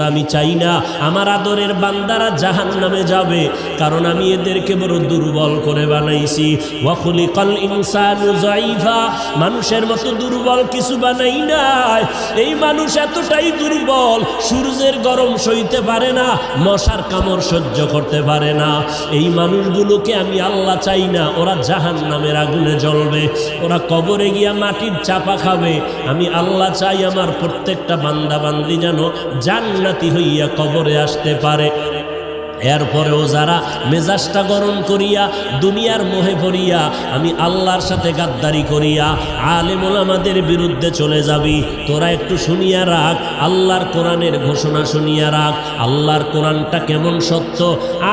আমি চাই না, আমার আদরের বান্দারা জাহান নামে যাবে, কারণ আমি এদেরকে বড় দুর্বল করে বানাইছি। ওয়াকুলি কল ইনসানু জাইফা মানুষের মতো দুর্বল কিছু বানাই নাই। এই মানুষ এতটাই দুর্বল, সূর্যের গরম সইতে পারে না, মশার কামড় সহ্য করতে পারে না। এই মানুষগুলোকে আমি আল্লাহ চাই না, ওরা জাহান নামের আগুনে জ্বলবে, ওরা কবরে গিয়া মাটির চাপা খাবে। আমি আল্লাহ চাই আমার প্রত্যেকটা বান্দা বান্দি যেন জান্নাতি হইয়া কবরে আসতে পারে। এরপরেও যারা মেজাজটা গরম করিয়া দুনিয়ার মোহে পড়িয়া আমি আল্লাহর সাথে গাদ্দারি করিয়া আলেমুল আমাদের বিরুদ্ধে চলে যাবি, তোরা একটু শুনিয়া রাখ, আল্লাহর কোরআনের ঘোষণা শুনিয়া রাখ, আল্লাহর কোরআনটা কেমন সত্য,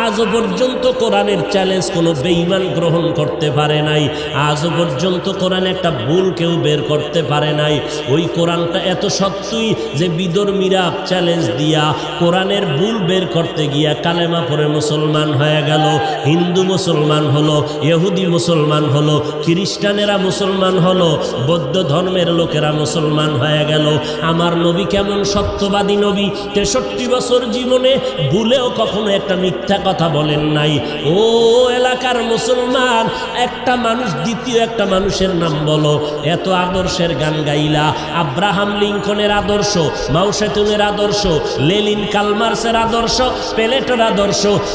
আজও পর্যন্ত কোরআনের চ্যালেঞ্জ কোনো বেঈমান গ্রহণ করতে পারে নাই, আজও পর্যন্ত কোরআন একটা ভুল কেউ বের করতে পারে নাই, ওই কোরআনটা এত সত্যই যে বিদর্মীরা চ্যালেঞ্জ দিয়া কোরআনের ভুল বের করতে গিয়া কালেমা পরে মুসলমান হয়ে গেল, হিন্দু মুসলমান হলো, ইহুদি মুসলমান হলো, খ্রিস্টানেরা মুসলমান হলো, বৌদ্ধ ধর্মের লোকেরা মুসলমান হয়ে গেল। আমার নবী কেমন সত্যবাদী নবী? তেষট্টি বছর জীবনে ভুলেও কখনো একটা মিথ্যা কথা বলেন নাই। ও এলাকার মুসলমান, একটা মানুষ দ্বিতীয় একটা মানুষের নাম বলো। এত আদর্শের গান গাইলা, আব্রাহাম লিঙ্কনের আদর্শ, মাউসেতুনের আদর্শ, লেলিন কালমার্সের আদর্শ, পেলেটের আদর্শ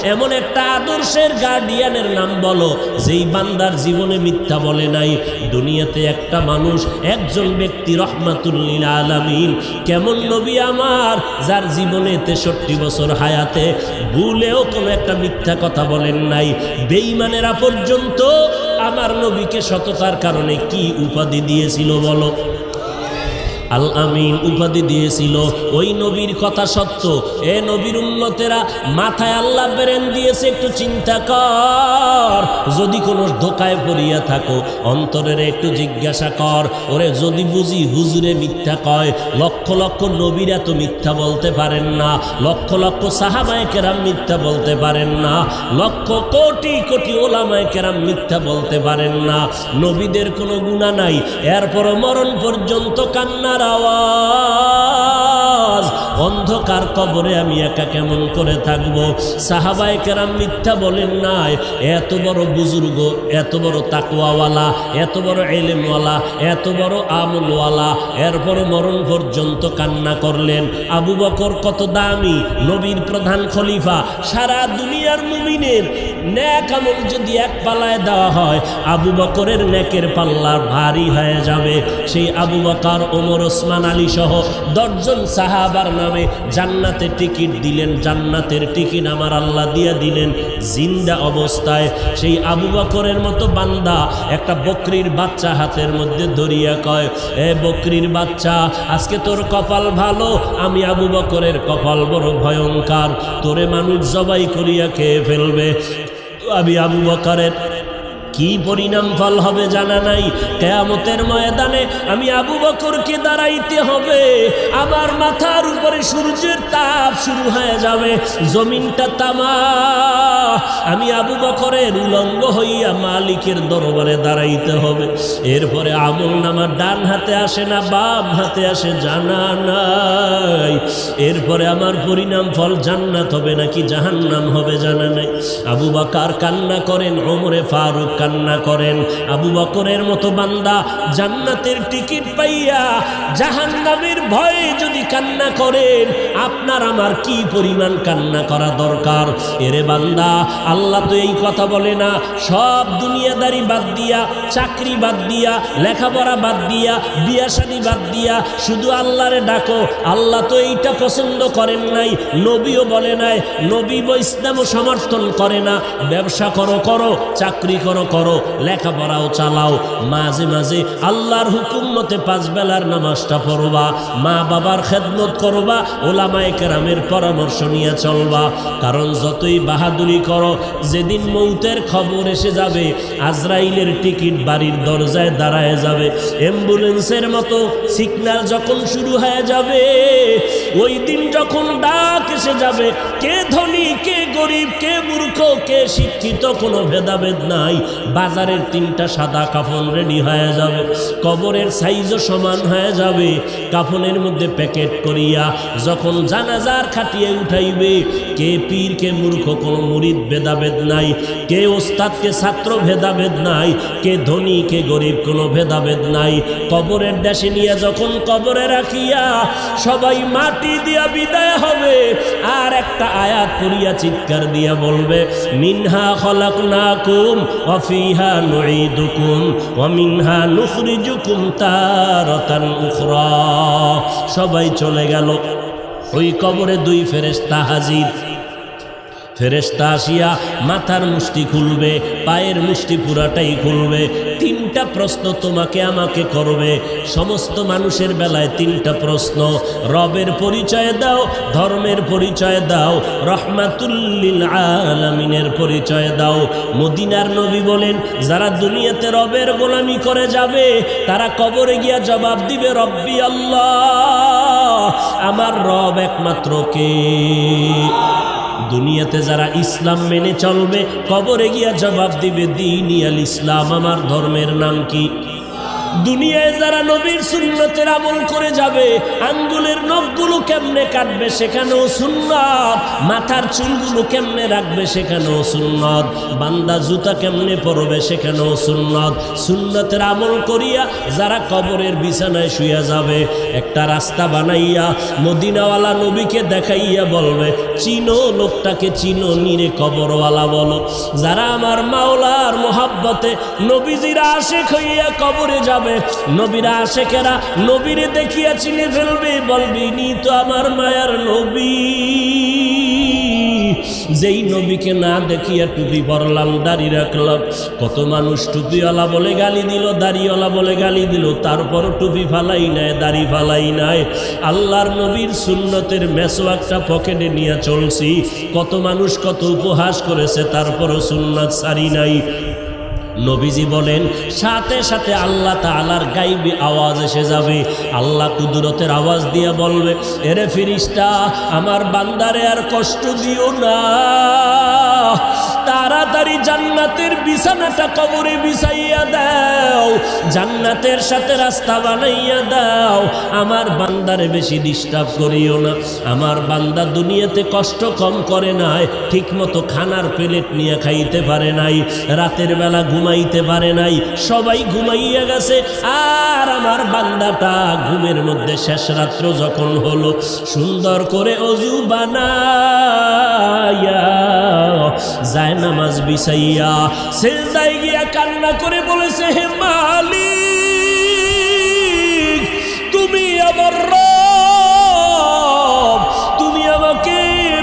এমন একটা আদর্শের গার্ডিয়ানের নাম বলো, যেই বান্দার জীবনে মিথ্যা বলে নাই। দুনিয়াতে একটা মানুষ, একজন ব্যক্তি রহমাতুল্লিল আলামিন, কেমন নবী আমার, যার জীবনে তেষট্টি বছর হায়াতে ভুলেও কোনো একটা মিথ্যা কথা বলেন নাই। বেঈমানেরা পর্যন্ত আমার নবীকে সততার কারণে কি উপাধি দিয়েছিল বলো? আল আমিন উপাধি দিয়েছিল। ওই নবীর কথা সত্য। এ নবীর উন্নতেরা মাথায় আল্লাহ বেরেন দিয়েছে, একটু চিন্তা কর। যদি কোনো ধোকায় পড়িয়া থাকো, অন্তরের একটু জিজ্ঞাসা কর। ওরে, যদি বুঝি হুজুরে মিথ্যা কয়, লক্ষ লক্ষ নবীরা তো মিথ্যা বলতে পারেন না। লক্ষ লক্ষ সাহাবায় কেরাম মিথ্যা বলতে পারেন না। লক্ষ কোটি কোটি ওলামায় কেরাম মিথ্যা বলতে পারেন না। নবীদের কোনো গুণা নাই। এরপর মরণ পর্যন্ত কান্নার আওয়াজ। অন্ধকার কবরে আমি একা কেমন করে থাকব? সাহাবায় কেরাম মিথ্যা বলেন নাই, এত বড় বুজুর্গ, এত বড় তাকুয়াওয়ালা এত বড় এলেমওয়ালা এত বড় আমলওয়ালা, এরপর মরণ পর্যন্ত কান্না করলেন। আবু বকর কত দামি, নবীর প্রধান খলিফা, সারা দুনিয়ার মুমিনের ন্যাক আমল যদি এক পালায় দেওয়া হয়, আবু বকরের ন্যাকের পাল্লা ভারী হয়ে যাবে। সেই আবু বকর, ওমর, ওসমান, আলী সহ দশজন সাহাবার নামে জান্নাতে টিকিট দিলেন। জান্নাতের টিকিট আমার আল্লাহ দিয়ে দিলেন। জিন্দা অবস্থায় সেই আবু বকরের মতো বান্দা একটা বকরির বাচ্চা হাতের মধ্যে ধরিয়া কয়, এ বকরির বাচ্চা, আজকে তোর কপাল ভালো, আমি আবু বকরের কপাল বড় ভয়ঙ্কর। তোরে মানুষ জবাই করিয়া খেয়ে ফেলবে। আমি আবু বকরের কি পরিণাম ফল হবে জানা নাই? কেয়ামতের ময়দানে আমি আবু বকরকে দাঁড়াইতে হবে। আমার মাথার উপরে সূর্যের তাপ শুরু হয়ে যাবে। জমিনটা তামা। আমি আবু বকরের উলঙ্গ হইয়া মালিকের দরবারে দাঁড়াইতে হবে। এরপরে আমল নামার ডান হাতে আসে না, বাম হাতে আসে, জানা নাই। এরপরে আমার পরিণাম ফল জান্নাত হবে নাকি জাহান্নাম হবে জানা নাই। আবু বাকার কান্না করেন, ওমরে ফারুক কান্না করেন। আবু বকরের মতো বান্দা জান্নাতের টিকিট পাইয়া জাহান্নামের ভয়ে যদি কান্না করেন, আপনার আমার কি পরিমাণ কান্না করা দরকার? এরে বান্দা, আল্লাহ তো এই কথা বলে না। সব দুনিয়াদারি বাদ দিয়া, চাকরি বাদ দিয়া, লেখাপড়া বাদ দিয়া বিয়াশাদি বাদ দিয়া শুধু আল্লাহরে ডাকো। আল্লাহ তো এইটা পছন্দ করেন নাই, নবীও বলে নাই। নবী ইসলামও সমর্থন করে না। ব্যবসা করো করো, চাকরি করো করো, লেখাপড়াও চালাও। মাঝে মাঝে আল্লাহর হুকুম মতে পাঁচ বেলার নামাজটা পড়বা, মা বাবার খেদমত করবা, ওলামায় কেরামের পরামর্শ নিয়ে চলবা। কারণ যতই বাহাদুরি করো, যেদিন মৌতের খবর এসে যাবে, আজরাইলের টিকিট বাড়ির দরজায় দাঁড়ায় যাবে। অ্যাম্বুলেন্সের মতো সিগনাল যখন শুরু হয়ে যাবে, ওই দিন যখন ডাক এসে যাবে, কে ধনী, কে গরিব, কে মূর্খ, কে শিক্ষিত, কোনো ভেদাভেদ নাই। বাজারের তিনটা সাদা কাফন রেডি হয়ে যাবে। কবরের সাইজও সমান হয়ে যাবে। কাফনের মধ্যে প্যাকেট করিয়া যখন জানাজার খাটিয়ে উঠাইবে, কে পীর, কে মূর্খ, কোনো মুরিদ ভেদাভেদ নাই, কে ওস্তাদ, কে ছাত্র ভেদাভেদ নাই, কে ধনী, কে গরিব, কোনো ভেদাভেদ নাই। কবরের দেশে নিয়ে যখন কবরে রাখিয়া সবাই মাটি দিয়া বিদায় হবে, আর একটা আয়াত করিয়া চিৎকার দিয়া বলবে, মিনহা খলাকনাকুম ওয়াফিহা নুঈদুকুম نعيدكم ومنها نخرجكم تارة أخرى সবাই চলে গেল। ওই কবরে দুই ফেরেস্তা হাজির। ফেরেস্তা আসিয়া মাথার মুষ্টি খুলবে, পায়ের মুষ্টি পুরাটাই খুলবে, তিনটা প্রশ্ন তোমাকে আমাকে করবে। সমস্ত মানুষের বেলায় তিনটা প্রশ্ন, রবের পরিচয় দাও, ধর্মের পরিচয় দাও, রহমাতুল্লিল আলামিনের পরিচয় দাও। মদিনার নবী বলেন, যারা দুনিয়াতে রবের গোলামি করে যাবে, তারা কবরে গিয়া জবাব দিবে, রব্বি আল্লাহ, আমার রব একমাত্র কে? দুনিয়াতে যারা ইসলাম মেনে চলবে, কবরে গিয়া জবাব দিবে, দিন ইয়াল ইসলাম, আমার ধর্মের নাম কি? দুনিয়ায় যারা নবীর সুন্নতের আমল করে যাবে, আঙ্গুলের নখগুলো কেমনে কাটবে সেখানেও সুন্নত, মাথার চুলগুলো কেমনে রাখবে সেখানেও সুন্নত, বান্দা জুতা কেমনে পরবে সেখানেও সুন্নত। সুন্নতের আমল করিয়া যারা কবরের বিছানায় শুয়ে যাবে, একটা রাস্তা বানাইয়া মদিনাওয়ালা নবীকে দেখাইয়া বলবে, চিনো লোকটাকে, চিনো নিরে কবরওয়ালা বলো। যারা আমার মাওলার মোহাব্বতে নবীজিরা আশেখ হইয়া কবরে যাবে নবীরা আশেখেরা নবীরে দেখিয়া চিনে ফেলবে, বলবি, নি তো আমার মায়ার নবী। যেই নবীকে না দেখিয়া টুপি পরলাম, দাড়ি রাখলাম, কত মানুষ টুপিওয়ালা বলে গালি দিল, দাড়িওয়ালা বলে গালি দিল তারপরও টুপি ফালাই নাই, দাড়ি ফালাই নাই। আল্লাহর নবীর সুন্নতের মেসো একটা পকেটে নিয়ে চলছি। কত মানুষ কত উপহাস করেছে, তারপরও সুন্নত সারি নাই। নবীজি বলেন, সাথে সাথে আল্লাহ তালার গাইবি আওয়াজ এসে যাবে। আল্লাহ কুদরতের আওয়াজ দিয়ে বলবে, এরে ফিরিস্তা, আমার বান্দারে আর কষ্ট দিও না। তাড়াতাড়ি জান্নাতের বিছানাটা কবরে বিছাইয়া দাও, জান্নাতের সাথে রাস্তা বানাইয়া দাও। আমার বান্দারে বেশি ডিস্টার্ব করিও না। আমার বান্দা দুনিয়াতে কষ্ট কম করে নাই ঠিক মতো খানার প্লেট নিয়ে খাইতে পারে নাই। রাতের বেলা ঘুমাইতে পারে নাই। সবাই ঘুমাইয়া গেছে। আর আমার বান্দাটা ঘুমের মধ্যে শেষ রাত্র যখন হলো, সুন্দর করে অজু বানাইয়া যায় নামাজ বিছাইয়া সেলদায় গিয়া কান্না করে বলেছে, হে মালিক, তুমি আমার তুমি আমাকে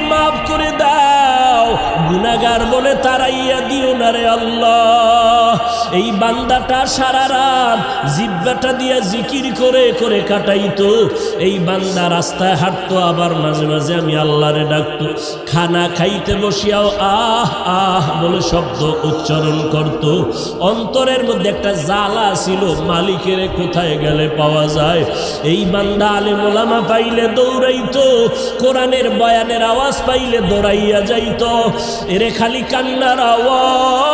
মাফ করে দাও। গুনাগার বলে তারাইয়া দিও না রে আল্লাহ। এই বান্দাটা সারা রাত জিব্বাটা দিয়া জিকির করে করে কাটাইতো। এই বান্দা রাস্তায় হাঁটতো, আবার মাঝে মাঝে আমি আল্লাহরে ডাকতো, খানা খাইতে বসিয়াও আহ আহ বলে শব্দ উচ্চারণ করত। অন্তরের মধ্যে একটা জ্বালা ছিল, মালিকের কোথায় গেলে পাওয়া যায়? এই বান্দা আলে মোলামা পাইলে দৌড়াইতো, কোরআনের বয়ানের আওয়াজ পাইলে দৌড়াইয়া যাইতো। এরে খালি কান্নার আওয়াজ।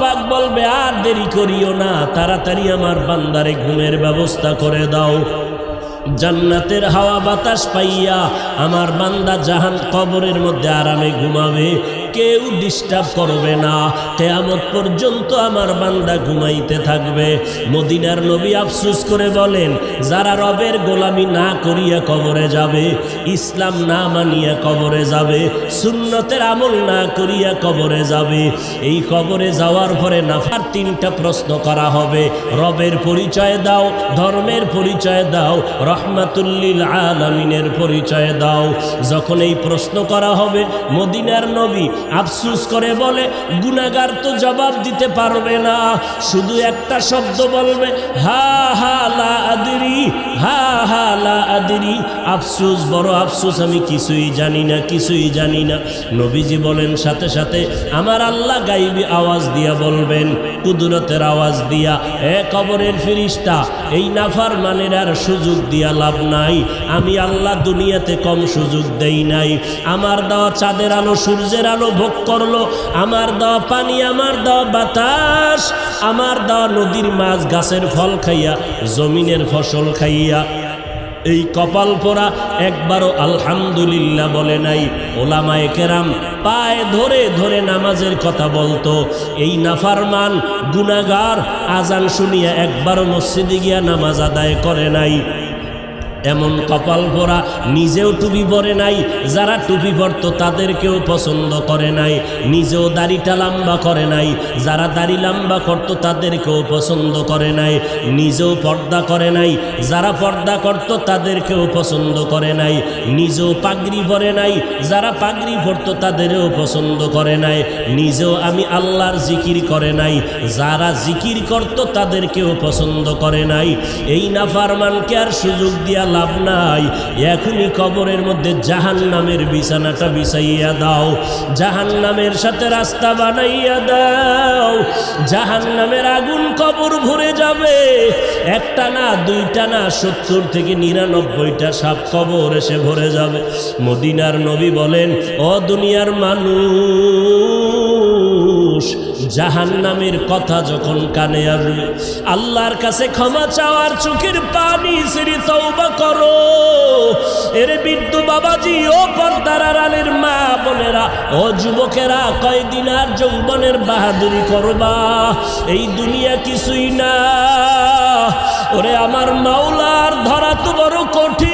পাক বলবে, আর দেরি করিও না, তাড়াতাড়ি আমার বান্দারে ঘুমের ব্যবস্থা করে দাও। জান্নাতের হাওয়া বাতাস পাইয়া আমার বান্দা জাহান কবরের মধ্যে আরামে ঘুমাবে। কেউ ডিস্টার্ব করবে না। কেয়ামত পর্যন্ত আমার বান্দা ঘুমাইতে থাকবে। মদিনার নবী আফসুস করে বলেন, যারা রবের গোলামি না করিয়া কবরে যাবে, ইসলাম না মানিয়া কবরে যাবে, সুন্নতের আমল না করিয়া কবরে যাবে, এই কবরে যাওয়ার পরে নাফার তিনটা প্রশ্ন করা হবে। রবের পরিচয় দাও, ধর্মের পরিচয় দাও, রহমাতুল্লিল আলামিনের পরিচয় দাও। যখন এই প্রশ্ন করা হবে, মদিনার নবী আফসুস করে বলে গুনাগার তো জবাব দিতে পারবে না। শুধু একটা শব্দ বলবে, হা হা, লা আদরি, হা হা, লা আদরি। আফসুস, বড় আফসুস, আমি কিছুই জানি না, কিছুই জানি না। নবীজি বলেন, সাথে সাথে আমার আল্লাহ গাইবি আওয়াজ দিয়া বলবেন, কুদরতের আওয়াজ দিয়া, এ কবরের ফিরিস্তা, এই নাফার মানের আর সুযোগ দিয়া লাভ নাই। আমি আল্লাহ দুনিয়াতে কম সুযোগ দেই নাই। আমার দেওয়া চাঁদের আলো, সূর্যের আলো ভোগ করল। আমার দেওয়া পানি, আমার দেওয়া বাতাস, আমার দেওয়া নদীর মাছ, গাছের ফল খাইয়া, জমিনের ফসল খাইয়া। এই কপাল পোড়া একবারও আলহামদুলিল্লাহ বলে নাই। ওলামায়ে কেরাম পায়ে ধরে ধরে নামাজের কথা বলতো। এই নাফারমান গুনাগার আজান শুনিয়া একবারও মসজিদে গিয়া নামাজ আদায় করে নাই। এমন কপাল পরা নিজেও টুপি পরে নাই, যারা টুপি পরতো তাদেরকেও পছন্দ করে নাই, নিজেও দাড়িটা লম্বা করে নাই, যারা দাড়ি লম্বা করতো তাদেরকেও পছন্দ করে নাই, নিজেও পর্দা করে নাই, যারা পর্দা করতো তাদেরকেও পছন্দ করে নাই, নিজেও পাগড়ি পরে নাই, যারা পাগড়ি পরত তাদেরও পছন্দ করে নাই, নিজেও আমি আল্লাহর জিকির করে নাই, যারা জিকির করতো তাদেরকেও পছন্দ করে নাই, এই নাফারমানকে আর সুযোগ দিয়া লাভ নাই। এখনই কবরের মধ্যে জাহান নামের বিছানাটা বিছাইয়া দাও। জাহান নামের সাথে রাস্তা বানাইয়া দাও। জাহান নামের আগুন কবর ভরে যাবে। একটা না, দুইটা না, সত্তর থেকে নিরানব্বইটা সাপ কবর এসে ভরে যাবে। মদিনার নবী বলেন, ও দুনিয়ার মানুষ জাহান নামের কথা যখন কানে আসবে, আল্লাহর কাছে ক্ষমা চাওয়ার চোখের পানি সিঁড়ি তৌবা করো। এর বৃদ্ধ বাবাজি, ও পর্দার আড়ালের মা বোনেরা, ও যুবকেরা, কয়দিন আর যৌবনের বাহাদুরি করবা? এই দুনিয়া কিছুই না। ওরে আমার মাওলার ধরা তো বড় কঠিন।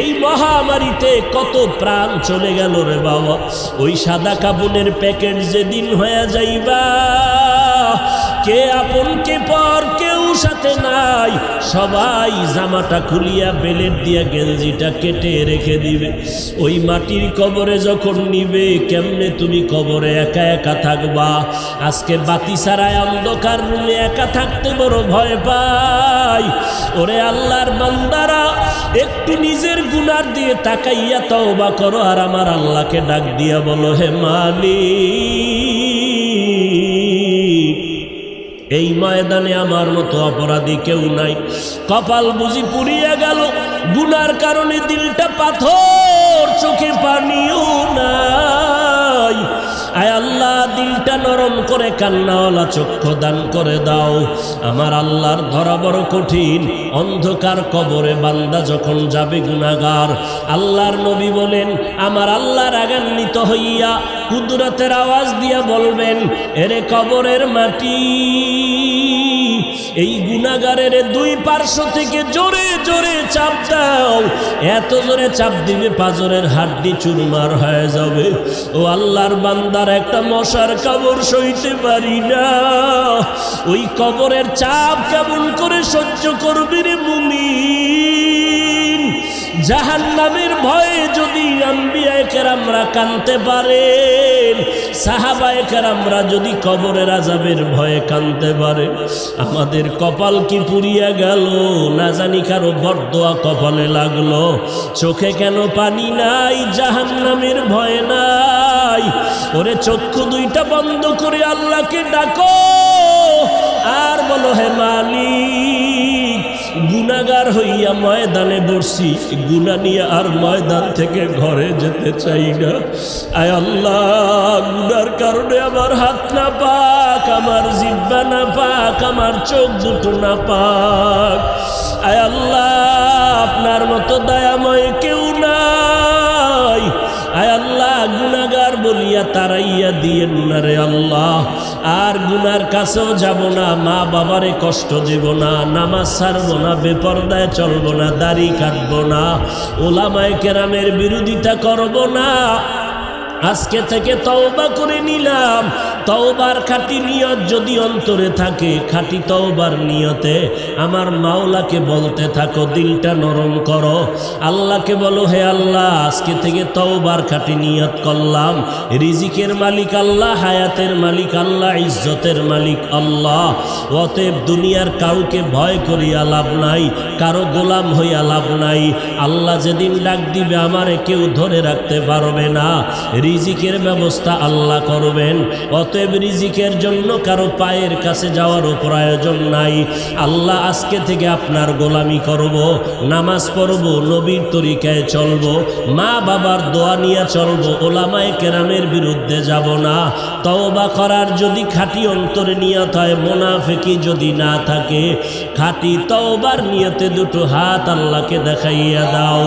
এই মহামারীতে কত প্রাণ চলে গেল রে বাবা। ওই সাদা কাপড়ের প্যাকেট যেদিন হয়ে যাইবা, কে আপন কে পর সাথে নাই। সবাই জামাটা খুলিয়া বেলের দিয়া গেঞ্জিটা কেটে রেখে দিবে। ওই মাটির কবরে যখন নিবে, কেমনে তুমি কবরে একা একা থাকবা? আজকে বাতি ছাড়ায় অন্ধকার রুমে একা থাকতে বড় ভয় পাই। ওরে আল্লাহর বান্দারা, একটু নিজের গুনার দিয়ে তাকাইয়া তওবা করো আর আমার আল্লাহকে ডাক দিয়া বলো, হে মালিক! এই ময়দানে আমার মতো অপরাধী কেউ নাই। কপাল বুঝি পুড়িয়া গেল। গুনার কারণে দিলটা পাথর, চোখে পানিও নাই। আয় আল্লাহ, দিলটা নরম করে কান্নাওয়ালা চক্ষু দান করে দাও। আমার আল্লাহর ধরা বড় কঠিন। অন্ধকার কবরে বান্দা যখন যাবে গুনাগার আল্লাহর নবী বলেন, আমার আল্লাহর রাগান্বিত হইয়া কুদরতের আওয়াজ দিয়া বলবেন, এরে কবরের মাটি। এই গুণাগারের দুই পার্শ্ব থেকে জোরে জোরে চাপ দাও। এত জোরে চাপ দিবে পাজরের হাড্ডি চুরমার হয়ে যাবে। ও আল্লাহর বান্দার একটা মশার কবর সইতে পারি না। ওই কবরের চাপ কেমন করে সহ্য করবি রে মুমিন? জাহান নামের ভয়ে যদি আম্বিয়ায় কেরামরা কানতে পারেন সাহাবায় কেরামরা যদি কবরের আজাবের ভয়ে কানতে পারে, আমাদের কপাল কি পুড়িয়া গেল? না জানি কারও বরদোয়া কপালে লাগল। চোখে কেন পানি নাই? জাহান নামের ভয় নাই। ওরে চক্ষু দুইটা বন্ধ করে আল্লাহকে ডাকো। আর বলো, হে মালিক গুনাগার হইয়া ময়দানে বসছি গুনা নিয়ে আর ময়দান থেকে ঘরে যেতে চাই না। আয় আল্লাহ গুনার কারণে আমার হাত না পাক, আমার জিব্বা না পাক, আমার চোখ দুটো না পাক। আয় আল্লাহ, আপনার মতো দয়াময় কেউ নাই। বলিয়া তারাইয়া দিয়েন না রে আল্লাহ। আর গুনার কাছেও যাব না, মা বাবারে কষ্ট দেব না, নামাজ ছাড়ব না, বেপরদায় চলব না, দাড়ি কাটবো না, ওলামায় কেরামের বিরোধিতা করব না। আজকে থেকে তওবা করে নিলাম। তওবার খাটি নিয়ত যদি অন্তরে থাকে, খাটি তওবার নিয়তে আমার মাওলাকে বলতে থাকো, দিলটা নরম করো। আল্লাহকে বলো, হে আল্লাহ, আজকে থেকে তওবার খাটি নিয়ত করলাম। রিজিকের মালিক আল্লাহ, হায়াতের মালিক আল্লাহ, ইজ্জতের মালিক আল্লাহ। অতএব দুনিয়ার কাউকে ভয় করিয়া লাভ নাই, কারও গোলাম হইয়া লাভ নাই। আল্লাহ যেদিন ডাক দিবে, আমারে কেউ ধরে রাখতে পারবে না। রিজিকের ব্যবস্থা আল্লাহ করবেন। অতএব রিজিকের জন্য কারও পায়ের কাছে যাওয়ারও প্রয়োজন নাই। আল্লাহ আজকে থেকে আপনার গোলামি করব, নামাজ পড়ব, নবীর তরিকায় চলব, মা বাবার দোয়া নিয়ে চলব, ওলামায় কেরামের বিরুদ্ধে যাব না। তওবা করার যদি খাঁটি অন্তরে নিয়ত হয়, মোনাফেকি যদি না থাকে, খাঁটি তওবার নিয়তে দুটো হাত আল্লাহকে দেখাইয়া দাও।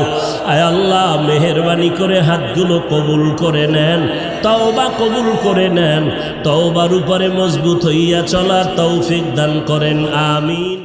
আয় আল্লাহ, মেহরবানি করে হাতগুলো কবুল করে নেন। তওবা কবুল করে নেন। তওবার উপরে মজবুত হইয়া চলার তৌফিক দান করেন। আমিন।